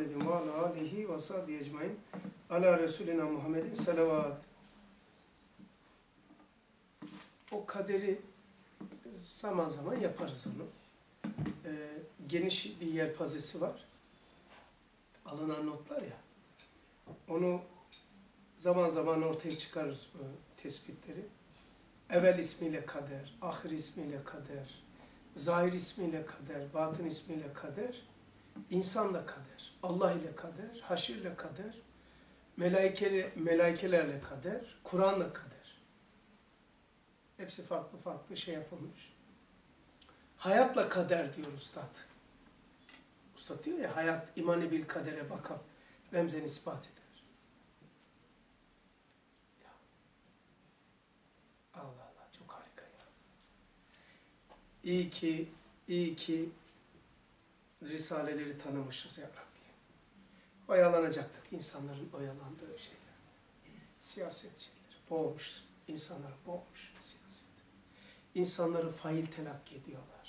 Muhammedin ve ala alihi ve sahbihi ecmain. Ala Resulina Muhammedin selavat. O kaderi zaman zaman yaparız onu. Ee, geniş bir yelpazesi var. Alınan notlar ya. Onu zaman zaman ortaya çıkarırız bu tespitleri. Evvel ismiyle kader, ahir ismiyle kader, zahir ismiyle kader, batın ismiyle kader, insanla kader, Allah ile kader, haşirle kader, melaikeli, melaikelerle kader, Kur'an'la kader. Hepsi farklı farklı şey yapılmış. Hayatla kader diyor Ustad. Ustad diyor ya, hayat imani bil kadere bakar, remzen ispat eder. Ya. Allah Allah, çok harika ya. İyi ki, iyi ki Risaleleri tanımışız ya Rabbi. Oyalanacaktık insanların oyalandığı şeyler. Siyaset şeyleri. Boğmuş, insanları boğmuş siyaset. İnsanları fail telakki ediyorlar.